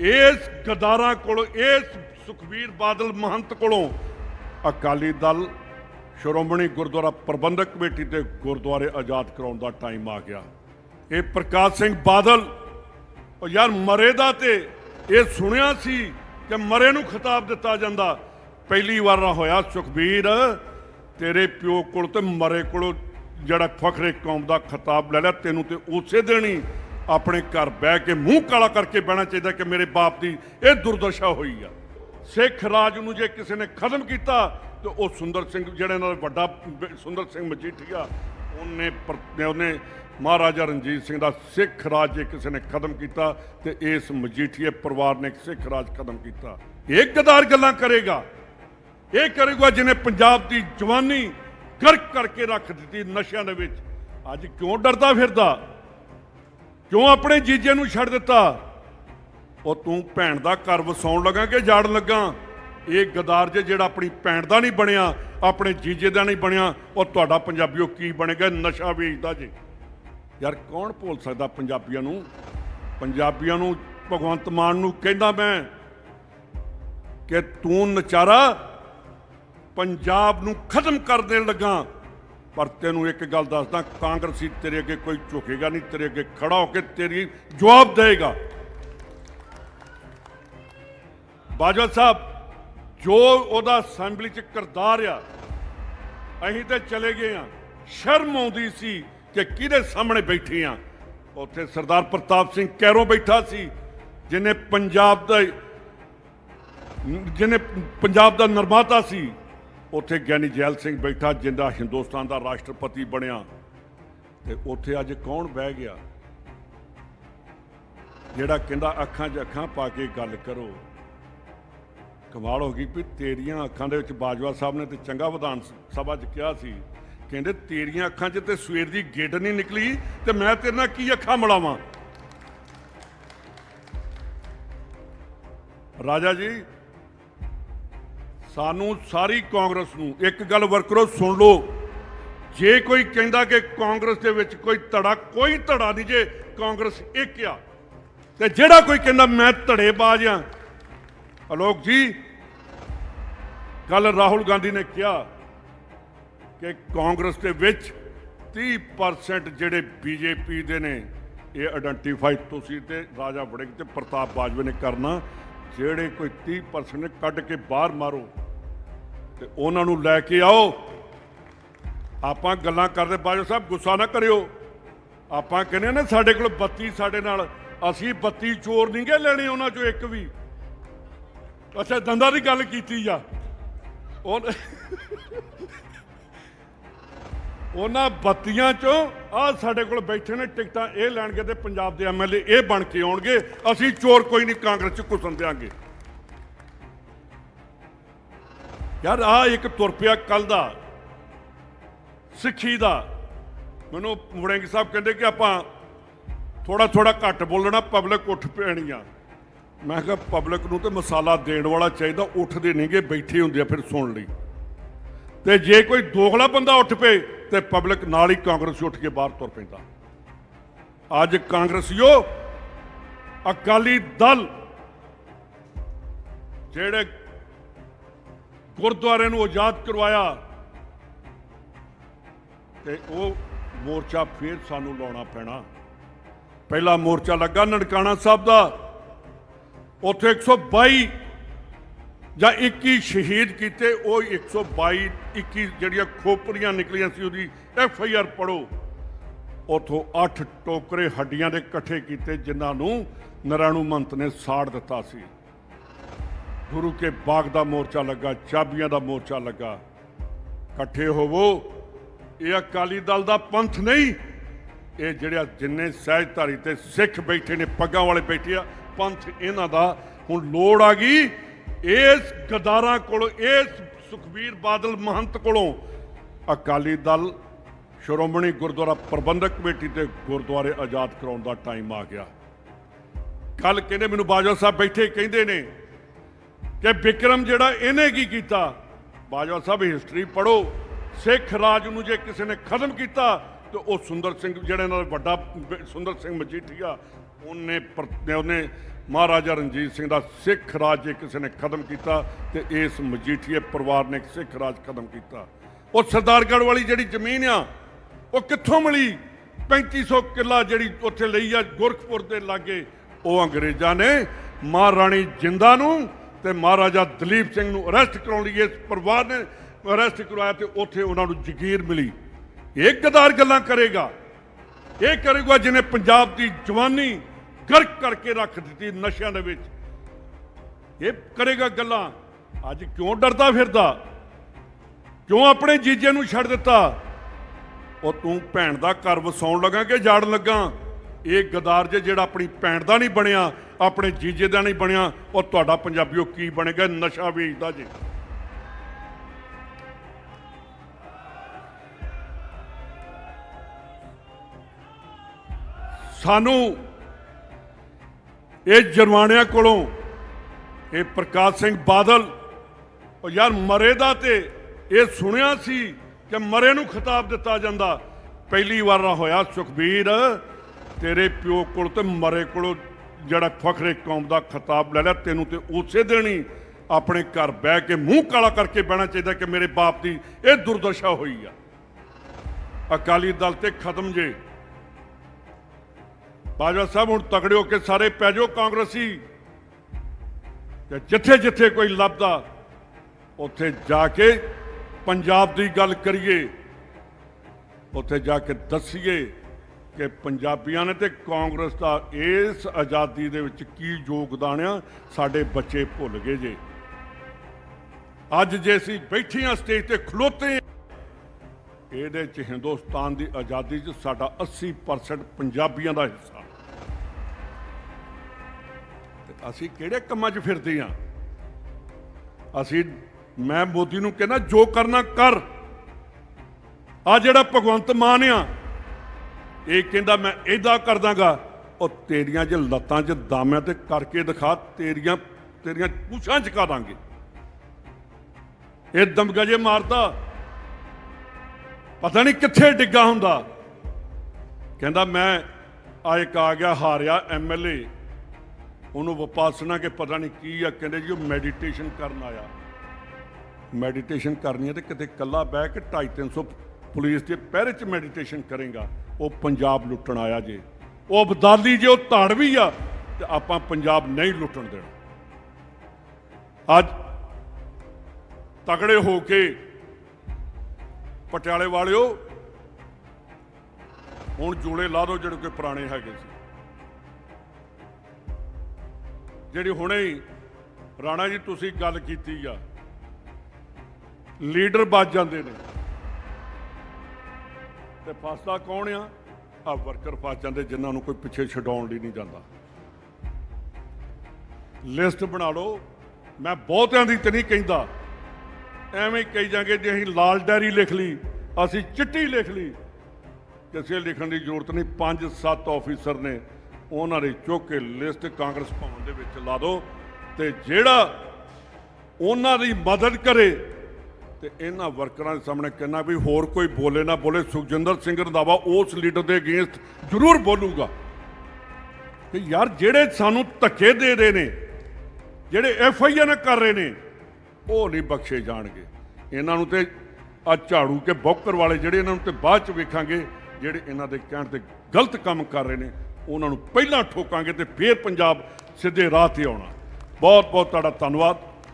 ਇਸ ਗਦਾਰਾਂ ਕੋਲੋਂ, ਇਸ ਸੁਖਬੀਰ ਬਾਦਲ ਮਹੰਤ ਕੋਲੋਂ ਅਕਾਲੀ ਦਲ ਸ਼੍ਰੋਮਣੀ ਗੁਰਦੁਆਰਾ ਪ੍ਰਬੰਧਕ ਕਮੇਟੀ ਤੇ ਗੁਰਦੁਆਰੇ ਆਜ਼ਾਦ ਕਰਾਉਣ ਦਾ ਟਾਈਮ ਆ ਗਿਆ। ਇਹ ਪ੍ਰਕਾਸ਼ ਸਿੰਘ ਬਾਦਲ, ਉਹ ਯਾਰ ਮਰੇ ਦਾ ਤੇ ਇਹ ਸੁਣਿਆ ਸੀ ਕਿ ਮਰੇ ਨੂੰ ਖਿਤਾਬ ਦਿੱਤਾ ਜਾਂਦਾ। ਪਹਿਲੀ ਵਾਰ ਨਾ ਹੋਇਆ ਸੁਖਬੀਰ, ਤੇਰੇ ਪਿਓ ਕੋਲ ਤੇ ਮਰੇ ਕੋਲੋਂ ਜਿਹੜਾ ਫਖਰੇ ਕੌਮ ਦਾ ਖਿਤਾਬ ਲੈ ਲਿਆ, ਤੈਨੂੰ ਤੇ ਉਸੇ ਦਿਨ ਹੀ ਆਪਣੇ ਘਰ ਬਹਿ ਕੇ ਮੂੰਹ ਕਾਲਾ ਕਰਕੇ ਬਹਿਣਾ ਚਾਹੀਦਾ ਕਿ ਮੇਰੇ ਬਾਪ ਦੀ ਇਹ ਦੁਰਦਸ਼ਾ ਹੋਈ ਆ। ਸਿੱਖ ਰਾਜ ਨੂੰ ਜੇ ਕਿਸੇ ਨੇ ਖਤਮ ਕੀਤਾ, ਤੇ ਉਹ ਸੁੰਦਰ ਸਿੰਘ ਜਿਹੜੇ ਨਾਲ ਵੱਡਾ ਸੁੰਦਰ ਸਿੰਘ ਮਜੀਠੀਆ, ਉਹਨੇ ਉਹਨੇ ਮਹਾਰਾਜਾ ਰਣਜੀਤ ਸਿੰਘ ਦਾ ਸਿੱਖ ਰਾਜ ਜੇ ਕਿਸੇ ਨੇ ਖਤਮ ਕੀਤਾ, ਤੇ ਇਸ ਮਜੀਠੀਏ ਪਰਿਵਾਰ ਨੇ ਸਿੱਖ ਰਾਜ ਖਤਮ ਕੀਤਾ। ਇਹ ਗਦਾਰ ਗੱਲਾਂ ਕਰੇਗਾ। ਇਹ ਕਰੇਗਾ ਜਿਹਨੇ ਪੰਜਾਬ ਦੀ ਜਵਾਨੀ ਗਰਕ ਕਰਕੇ ਰੱਖ ਦਿੱਤੀ ਨਸ਼ਿਆਂ ਦੇ ਵਿੱਚ। ਅੱਜ ਕਿਉਂ ਡਰਦਾ ਫਿਰਦਾ? ਕਿਉਂ ਆਪਣੇ ਜੀਜੇ ਨੂੰ ਛੱਡ ਦਿੱਤਾ? ਉਹ ਤੂੰ ਭੈਣ ਦਾ ਘਰ ਵਸਾਉਣ ਲੱਗਾ ਕਿ ਜਾੜਨ ਲੱਗਾ? ਇਹ ਗਦਾਰ ਜੇ ਜਿਹੜਾ ਆਪਣੀ ਭੈਣ ਦਾ ਨਹੀਂ ਬਣਿਆ, ਆਪਣੇ ਜੀਜੇ ਦਾ ਨਹੀਂ ਬਣਿਆ, ਉਹ ਤੁਹਾਡਾ ਪੰਜਾਬੀਓ ਕੀ ਬਣੇਗਾ? ਨਸ਼ਾ ਵੇਚਦਾ ਜੇ। ਯਾਰ ਕੌਣ ਭੁੱਲ ਸਕਦਾ ਪੰਜਾਬੀਆਂ ਨੂੰ? ਪੰਜਾਬੀਆਂ ਨੂੰ ਭਗਵੰਤ ਮਾਨ ਨੂੰ ਕਹਿੰਦਾ ਮੈਂ ਕਿ ਤੂੰ ਨਚਾਰਾ ਪੰਜਾਬ ਨੂੰ ਖਤਮ ਕਰ ਦੇਣ ਲੱਗਾ। ਪਰ ਤੈਨੂੰ ਇੱਕ ਗੱਲ ਦੱਸਦਾ, ਕਾਂਗਰਸੀ ਤੇਰੇ ਅੱਗੇ ਕੋਈ ਝੁਕੇਗਾ ਨਹੀਂ, ਤੇਰੇ ਅੱਗੇ ਖੜਾ ਹੋ ਕੇ ਤੇਰੀ ਜਵਾਬ ਦੇਗਾ ਬਾਜਵਾ ਸਾਹਿਬ, ਜੋ ਉਹਦਾ ਅਸੈਂਬਲੀ ਚ ਕਰਤਾਰ ਆ, ਅਸੀਂ ਤੇ ਚਲੇ ਗਏ ਆ। ਸ਼ਰਮ ਆਉਂਦੀ ਸੀ ਕਿ ਕਿਹਦੇ ਸਾਹਮਣੇ ਬੈਠੇ ਆ। ਉੱਥੇ ਸਰਦਾਰ ਪ੍ਰਤਾਪ ਸਿੰਘ ਕੈਰੋਂ ਬੈਠਾ ਸੀ, ਜਿਨੇ ਪੰਜਾਬ ਦਾ ਜਿਹਨੇ ਪੰਜਾਬ ਦਾ ਨਿਰਮਾਤਾ ਸੀ ਉੱਥੇ ਗਿਆਨੀ ਜੈਲ ਸਿੰਘ ਬੈਠਾ, ਜਿੰਦਾ ਹਿੰਦੁਸਤਾਨ ਦਾ ਰਾਸ਼ਟਰਪਤੀ ਬਣਿਆ। ਤੇ ਉੱਥੇ ਅੱਜ ਕੌਣ ਬਹਿ ਗਿਆ? ਜਿਹੜਾ ਕਹਿੰਦਾ, ਅੱਖਾਂ 'ਚ ਅੱਖਾਂ ਪਾ ਕੇ ਗੱਲ ਕਰੋ। ਕਮਾਲ ਹੋ ਗਈ ਵੀ ਤੇਰੀਆਂ ਅੱਖਾਂ ਦੇ ਵਿੱਚ ਬਾਜਵਾ ਸਾਹਿਬ ਨੇ ਤੇ ਚੰਗਾ ਵਿਧਾਨ ਸਭਾ 'ਚ ਕਿਹਾ ਸੀ। ਕਹਿੰਦੇ, ਤੇਰੀਆਂ ਅੱਖਾਂ 'ਚ ਤੇ ਸਵੇਰ ਦੀ ਗਿੱਡ ਨਹੀਂ ਨਿਕਲੀ, ਤੇ ਮੈਂ ਤੇਰੇ ਨਾਲ ਕੀ ਅੱਖਾਂ ਮਿਲਾਵਾਂ? ਰਾਜਾ ਜੀ ਸਾਨੂੰ ਸਾਰੀ ਕਾਂਗਰਸ ਨੂੰ ਇੱਕ ਗੱਲ ਵਰਕਰੋ ਸੁਣ ਲਓ। ਜੇ ਕੋਈ ਕਹਿੰਦਾ ਕਿ ਕਾਂਗਰਸ ਦੇ ਵਿੱਚ ਕੋਈ ਧੜਾ ਕੋਈ ਧੜਾ ਨਹੀਂ ਜੇ ਕਾਂਗਰਸ ਇੱਕ ਆ, ਤੇ ਜਿਹੜਾ ਕੋਈ ਕਹਿੰਦਾ ਮੈਂ ਧੜੇਬਾਜ਼ ਆ। ਅਲੋਕ ਜੀ ਕੱਲ ਰਾਹੁਲ ਗਾਂਧੀ ਨੇ ਕਿਹਾ ਕਿ ਕਾਂਗਰਸ ਦੇ ਵਿੱਚ 30% ਜਿਹੜੇ ਬੀਜੇਪੀ ਦੇ ਨੇ, ਇਹ ਆਇਡੈਂਟੀਫਾਈ ਤੁਸੀਂ ਤੇ ਰਾਜਾ ਵੜਿੰਗ ਤੇ ਪ੍ਰਤਾਪ ਬਾਜਵੇ ਨੇ ਕਰਨਾ। ਜਿਹੜੇ ਕੋਈ 30% ਨੇ, ਕੱਢ ਕੇ ਬਾਹਰ ਮਾਰੋ। ਤੇ ਉਹਨਾਂ ਨੂੰ ਲੈ ਕੇ ਆਓ। ਆਪਾਂ ਗੱਲਾਂ ਕਰਦੇ ਬਾਜੋ ਸਾਹਿਬ, ਗੁੱਸਾ ਨਾ ਕਰਿਓ। ਆਪਾਂ ਕਹਿੰਦੇ ਨੇ, ਸਾਡੇ ਕੋਲ ਬੱਤੀ ਸਾਡੇ ਨਾਲ। ਅਸੀਂ ਬੱਤੀ ਚੋਰ ਨਹੀਂ ਗਏ ਲੈਣੇ ਉਹਨਾਂ ਚੋਂ ਇੱਕ ਵੀ। ਅੱਛਾ, ਦੰਦਾਂ ਦੀ ਗੱਲ ਕੀਤੀ ਆ ਉਹਨਾਂ ਬੱਤੀਆਂ ਚੋਂ ਆ ਸਾਡੇ ਕੋਲ ਬੈਠੇ ਨੇ ਟਿਕਟਾਂ, ਇਹ ਲੈਣਗੇ ਤੇ ਪੰਜਾਬ ਦੇ ਐਮਐਲਏ ਇਹ ਬਣ ਕੇ ਆਉਣਗੇ। ਅਸੀਂ ਚੋਰ ਕੋਈ ਨਹੀਂ, ਕਾਂਗਰਸ ਚ ਘੁਸਣ ਦਿਆਂਗੇ। ਯਾਰ ਆ ਇੱਕ ਤੁਰ ਪਿਆ ਕੱਲ ਦਾ, ਸਿੱਖੀ ਦਾ। ਮੈਨੂੰ ਵੜਿੰਗ ਸਾਹਿਬ ਕਹਿੰਦੇ ਕਿ ਆਪਾਂ ਥੋੜਾ ਥੋੜਾ ਘੱਟ ਬੋਲਣਾ ਪਬਲਿਕ ਉੱਠ ਪੈਣੀ ਆ ਮੈਂ ਕਿਹਾ ਪਬਲਿਕ ਨੂੰ ਤੇ ਮਸਾਲਾ ਦੇਣ ਵਾਲਾ ਚਾਹੀਦਾ, ਉੱਠਦੇ ਨਹੀਂਗੇ ਬੈਠੇ ਹੁੰਦੇ ਆ ਫਿਰ ਸੁਣ ਲਈ। ਤੇ ਜੇ ਕੋਈ ਦੋਗਲਾ ਬੰਦਾ ਉੱਠ ਪਏ, ਤੇ ਪਬਲਿਕ ਨਾਲ ਹੀ ਕਾਂਗਰਸ ਉੱਠ ਕੇ ਬਾਹਰ ਤੁਰ ਪੈਂਦਾ। ਅੱਜ ਕਾਂਗਰਸੀਓ ਅਕਾਲੀ ਦਲ, ਜਿਹੜੇ ਗੁਰਦੁਆਰੇ ਨੂੰ ਆਜ਼ਾਦ ਕਰਵਾਇਆ। ਤੇ ਉਹ ਮੋਰਚਾ ਫੇਰ ਸਾਨੂੰ ਲਾਉਣਾ ਪੈਣਾ। ਪਹਿਲਾ ਮੋਰਚਾ ਲੱਗਾ ਨਨਕਾਣਾ ਸਾਹਿਬ ਦਾ। ਉੱਥੇ 122 ਜਾਂ 21 ਸ਼ਹੀਦ ਕੀਤੇ, ਉਹ 122 21 ਜਿਹੜੀਆਂ ਖੋਪੜੀਆਂ ਨਿਕਲੀਆਂ ਸੀ ਉਹਦੀ ਐਫ ਆਈ ਆਰ ਪੜੋ ਉਥੋਂ 8 ਟੋਕਰੇ ਹੱਡੀਆਂ ਦੇ ਇਕੱਠੇ ਕੀਤੇ, ਜਿਨ੍ਹਾਂ ਨੂੰ ਨਰਾਣੂ ਮੰਤ ਨੇ ਸਾੜ ਦਿੱਤਾ ਸੀ। ਗੁਰੂ ਕੇ ਬਾਗ ਦਾ ਮੋਰਚਾ ਲੱਗਾ, ਚਾਬੀਆਂ ਦਾ ਮੋਰਚਾ ਲੱਗਾ। ਇਕੱਠੇ ਹੋਵੋ, ਇਹ ਅਕਾਲੀ ਦਲ ਦਾ ਪੰਥ ਨਹੀਂ। ਇਹ ਜਿਹੜਾ ਜਿੰਨੇ ਸਹਿਜਧਾਰੀ ਤੇ ਸਿੱਖ ਬੈਠੇ ਨੇ, ਪੱਗਾਂ ਵਾਲੇ ਬੈਠੇ ਆ, ਪੰਥ ਇਹਨਾਂ ਦਾ ਹੁਣ ਲੋੜ ਆ ਗਈ ਇਸ ਗਦਾਰਾਂ ਕੋਲੋਂ, ਇਸ ਸੁਖਬੀਰ ਬਾਦਲ ਮਹੰਤ ਕੋਲੋਂ। ਅਕਾਲੀ ਦਲ ਸ਼੍ਰੋਮਣੀ ਗੁਰਦੁਆਰਾ ਪ੍ਰਬੰਧਕ ਕਮੇਟੀ ਤੇ ਗੁਰਦੁਆਰੇ ਆਜ਼ਾਦ ਕਰਾਉਣ ਦਾ ਟਾਈਮ ਆ ਗਿਆ। ਕੱਲ ਕਹਿੰਦੇ ਮੈਨੂੰ ਬਾਜਵਾ ਸਾਹਿਬ ਬੈਠੇ, ਕਹਿੰਦੇ ਨੇ ਕਿ ਵਿਕਰਮ ਜਿਹੜਾ ਇਹਨੇ ਕੀ ਕੀਤਾ? ਬਾਜਵਾ ਸਾਹਿਬ ਹਿਸਟਰੀ ਪੜੋ ਸਿੱਖ ਰਾਜ ਨੂੰ ਜੇ ਕਿਸੇ ਨੇ ਖਤਮ ਕੀਤਾ, ਤੇ ਉਹ ਸੁੰਦਰ ਸਿੰਘ ਜਿਹੜੇ ਨਾਲ ਵੱਡਾ ਸੁੰਦਰ ਸਿੰਘ ਮਜੀਠੀਆ, ਉਹਨੇ ਉਹਨੇ ਮਹਾਰਾਜਾ ਰਣਜੀਤ ਸਿੰਘ ਦਾ ਸਿੱਖ ਰਾਜ ਜੇ ਕਿਸੇ ਨੇ ਖਤਮ ਕੀਤਾ, ਤੇ ਇਸ ਮਜੀਠੀਏ ਪਰਿਵਾਰ ਨੇ ਇੱਕ ਸਿੱਖ ਰਾਜ ਖਤਮ ਕੀਤਾ। ਉਹ ਸਰਦਾਰਗੜ੍ਹ ਵਾਲੀ ਜਿਹੜੀ ਜ਼ਮੀਨ ਆ, ਉਹ ਕਿੱਥੋਂ ਮਿਲੀ? 3500 ਕਿੱਲਾ ਜਿਹੜੀ ਉੱਥੇ ਲਈ ਆ ਗੁਰਖਪੁਰ ਦੇ ਲਾਗੇ। ਉਹ ਅੰਗਰੇਜ਼ਾਂ ਨੇ ਮਹਾਰਾਣੀ ਜਿੰਦਾ ਨੂੰ ਤੇ ਮਹਾਰਾਜਾ ਦਲੀਪ ਸਿੰਘ ਨੂੰ ਅਰੈਸਟ ਕਰਾਉਣ ਲਈ ਇਸ ਪਰਿਵਾਰ ਨੇ ਅਰੈਸਟ ਕਰਵਾਇਆ ਤੇ ਉੱਥੇ ਉਹਨਾਂ ਨੂੰ ਜ਼ਗੀਰ ਮਿਲੀ। ਇਹ ਗਦਾਰ ਗੱਲਾਂ ਕਰੇਗਾ। ਇਹ ਕਰੇਗਾ ਜਿਹਨੇ ਪੰਜਾਬ ਦੀ ਜਵਾਨੀ ਗਰਕ ਕਰਕੇ ਰੱਖ ਦਿੱਤੀ ਨਸ਼ਿਆਂ ਦੇ ਵਿੱਚ। ਇਹ ਕਰੇਗਾ ਗੱਲਾਂ। ਅੱਜ ਕਿਉਂ ਡਰਦਾ ਫਿਰਦਾ? ਕਿਉਂ ਆਪਣੇ ਜੀਜੇ ਨੂੰ ਛੱਡ ਦਿੱਤਾ? ਉਹ ਤੂੰ ਭੈਣ ਦਾ ਘਰ ਵਸਾਉਣ ਲੱਗਾ ਕਿ ਜਾੜਨ ਲੱਗਾ? ਇਹ ਗਦਾਰ ਜੇ ਜਿਹੜਾ ਆਪਣੀ ਭੈਣ ਦਾ ਨਹੀਂ ਬਣਿਆ, ਆਪਣੇ ਜੀਜੇ ਦਾ ਨਹੀਂ ਬਣਿਆ, ਉਹ ਤੁਹਾਡਾ ਪੰਜਾਬੀਓ ਕੀ ਬਣੇਗਾ? ਨਸ਼ਾ ਵੇਚਦਾ ਜੇ। ਸਾਨੂੰ ਇਹ ਜਰਵਾਣਿਆਂ ਕੋਲੋਂ ਇਹ ਪ੍ਰਕਾਸ਼ ਸਿੰਘ ਬਾਦਲ, ਉਹ ਯਾਰ ਮਰੇ ਦਾ ਤੇ ਇਹ ਸੁਣਿਆ ਸੀ ਕਿ ਮਰੇ ਨੂੰ ਖਿਤਾਬ ਦਿੱਤਾ ਜਾਂਦਾ। ਪਹਿਲੀ ਵਾਰ ਨਾ ਹੋਇਆ ਸੁਖਬੀਰ। ਤੇਰੇ ਪਿਓ ਕੋਲ ਤੇ ਮਰੇ ਕੋਲੋਂ ਜਿਹੜਾ ਫਖਰੇ ਕੌਮ ਦਾ ਖਿਤਾਬ ਲੈ ਲਿਆ, ਤੈਨੂੰ ਤੇ ਉਸੇ ਦਿਨ ਹੀ ਆਪਣੇ ਘਰ ਬਹਿ ਕੇ ਮੂੰਹ ਕਾਲਾ ਕਰਕੇ ਬਹਿਣਾ ਚਾਹੀਦਾ ਕਿ ਮੇਰੇ ਬਾਪ ਦੀ ਇਹ ਦੁਰਦਸ਼ਾ ਹੋਈ ਆ। ਅਕਾਲੀ ਦਲ ਤੇ ਖਤਮ ਜੇ। ਬਾਜਵਾ ਸਾਹਿਬ, ਹੁਣ ਤਗੜੇ ਹੋ ਕੇ ਸਾਰੇ ਪੈ ਜਾਓ ਕਾਂਗਰਸੀ। ਤੇ ਜਿੱਥੇ ਜਿੱਥੇ ਕੋਈ ਲੱਭਦਾ, ਉੱਥੇ ਜਾ ਕੇ ਪੰਜਾਬ ਦੀ ਗੱਲ ਕਰੀਏ, ਉੱਥੇ ਜਾ ਕੇ ਦੱਸੀਏ ਕਿ ਪੰਜਾਬੀਆਂ ਨੇ ਤੇ ਕਾਂਗਰਸ ਦਾ ਇਸ ਆਜ਼ਾਦੀ ਦੇ ਵਿੱਚ ਕੀ ਯੋਗਦਾਨ ਆ, ਸਾਡੇ ਬੱਚੇ ਭੁੱਲ ਗਏ ਜੇ। ਅੱਜ ਜੇ ਅਸੀਂ ਬੈਠੀਆਂ ਸਟੇਜ ਤੇ ਖਲੋਤੇ ਇਹਦੇ ਚ ਹਿੰਦੁਸਤਾਨ ਦੀ ਆਜ਼ਾਦੀ ਚ ਸਾਡਾ 80% ਪੰਜਾਬੀਆਂ ਦਾ ਹਿੱਸਾ। ਤੇ ਅਸੀਂ ਕਿਹੜੇ ਕੰਮਾਂ 'ਚ ਫਿਰਦੇ ਆ ਅਸੀਂ, ਮੈਂ ਮੋਦੀ ਨੂੰ ਕਹਿੰਦਾ, ਜੋ ਕਰਨਾ ਕਰ। ਆ ਜਿਹੜਾ ਭਗਵੰਤ ਮਾਨ ਆ ਇਹ ਕਹਿੰਦਾ, ਮੈਂ ਇਦਾਂ ਕਰ ਦਾਂਗਾ ਉਹ ਤੇਰੀਆਂ ਜੇ ਲੱਤਾਂ 'ਚ ਦਾਮਿਆਂ ਤੇ ਕਰਕੇ ਦਿਖਾ, ਤੇਰੀਆਂ ਤੇਰੀਆਂ ਪੂਛਾਂ 'ਚ ਦਾਂਗੇ। ਇਹ ਦਮਗਾ ਜੇ ਮਾਰਦਾ। ਪਤਾ ਨਹੀਂ ਕਿੱਥੇ ਡਿੱਗਾ ਹੁੰਦਾ। ਕਹਿੰਦਾ, ਮੈਂ ਆ ਇੱਕ ਆ ਗਿਆ ਹਾਰਿਆ ਐਮਐਲਏ ਉਹਨੂੰ ਵਿਪਾਸਨਾ ਕੇ ਪਤਾ ਨਹੀਂ ਕੀ ਆ, ਕਹਿੰਦੇ ਜੀ ਉਹ ਮੈਡੀਟੇਸ਼ਨ ਕਰਨ ਆਇਆ। ਮੈਡੀਟੇਸ਼ਨ ਕਰਨੀ ਹੈ ਤੇ ਕਿਤੇ ਕੱਲਾ ਬਹਿ ਕੇ 250 300 ਪੁਲਿਸ ਦੇ ਪਹਿਰੇ 'ਚ ਮੈਡੀਟੇਸ਼ਨ ਕਰੇਗਾ, ਉਹ ਪੰਜਾਬ ਲੁੱਟਣ ਆਇਆ ਜੇ। ਉਹ ਅਬਦਾਲੀ ਜੇ, ਉਹ ਧਾੜਵੀ ਆ, ਤੇ ਆਪਾਂ ਪੰਜਾਬ ਨਹੀਂ ਲੁੱਟਣ ਦੇਣਾ। ਅੱਜ ਤਗੜੇ ਹੋ ਕੇ ਪਟਿਆਲੇ ਵਾਲਿਓ, ਹੁਣ ਜੋੜੇ ਲਾ ਦਿਓ ਜਿਹੜੇ ਕੋਈ ਪੁਰਾਣੇ ਹੈਗੇ ਸੀ। ਜਿਹੜੀ ਹੁਣੇ ਹੀ ਰਾਣਾ ਜੀ ਤੁਸੀਂ ਗੱਲ ਕੀਤੀ ਆ, ਲੀਡਰ ਬਚ ਜਾਂਦੇ ਨੇ। ਤੇ ਫਸਦਾ ਕੌਣ ਆ? ਆ ਵਰਕਰ ਫਸ ਜਾਂਦੇ ਜਿਨ੍ਹਾਂ ਨੂੰ ਕੋਈ ਪਿੱਛੇ ਛਡਾਉਣ ਲਈ ਨਹੀਂ ਜਾਂਦਾ। ਲਿਸਟ ਬਣਾ ਲਓ। ਮੈਂ ਬਹੁਤਿਆਂ ਦੀ ਤੇ ਨਹੀਂ ਕਹਿੰਦਾ। ਐਵੇਂ ਕਹੀ ਜਾਂਗੇ ਜੇ ਅਸੀਂ ਲਾਲ ਡੈਰੀ ਲਿਖ ਲਈ, ਅਸੀਂ ਚਿੱਟੀ ਲਿਖ ਲਈ ਕਿਸੇ ਲਿਖਣ ਦੀ ਜ਼ਰੂਰਤ ਨਹੀਂ। ਪੰਜ ਸੱਤ ਆਫੀਸਰ ਨੇ ਉਹਨਾਂ ਦੇ ਚੁੱਕ ਕੇ ਲਿਸਟ ਕਾਂਗਰਸ ਭਵਨ ਦੇ ਵਿੱਚ ਲਾ ਦਿਓ ਤੇ ਜਿਹੜਾ ਉਹਨਾਂ ਦੀ ਮਦਦ ਕਰੇ ਤੇ ਇਹਨਾਂ ਵਰਕਰਾਂ ਦੇ ਸਾਹਮਣੇ ਕਹਿਣਾ ਵੀ ਹੋਰ ਕੋਈ ਬੋਲੇ ਨਾ ਬੋਲੇ। ਸੁਖਜਿੰਦਰ ਸਿੰਘ ਰੰਧਾਵਾ ਉਸ ਲੀਡਰ ਦੇ ਅਗੇਂਸਟ ਜ਼ਰੂਰ ਬੋਲੂਗਾ। ਕਿ ਯਾਰ ਜਿਹੜੇ ਸਾਨੂੰ ਧੱਕੇ ਦੇ ਰਹੇ ਨੇ, ਜਿਹੜੇ ਐਫ ਆਈ ਆਰ ਕਰ ਰਹੇ ਨੇ, ਉਹ ਨਹੀਂ ਬਖਸ਼ੇ ਜਾਣਗੇ। ਇਹਨਾਂ ਨੂੰ ਤੇ ਆ ਝਾੜੂ ਕੇ ਬੌਕਰ ਵਾਲੇ ਜਿਹੜੇ ਇਹਨਾਂ ਨੂੰ ਤੇ ਬਾਅਦ ਚ ਵੇਖਾਂਗੇ, ਜਿਹੜੇ ਇਹਨਾਂ ਦੇ ਕਹਿਣ ਤੇ ਗਲਤ ਕੰਮ ਕਰ ਰਹੇ ਨੇ, ਉਹਨਾਂ ਨੂੰ ਪਹਿਲਾਂ ਠੋਕਾਂਗੇ ਤੇ ਫੇਰ ਪੰਜਾਬ ਸਿੱਧੇ ਰਾਹ ਤੇ ਆਉਣਾ। ਬਹੁਤ ਬਹੁਤ ਤੁਹਾਡਾ ਧੰਨਵਾਦ।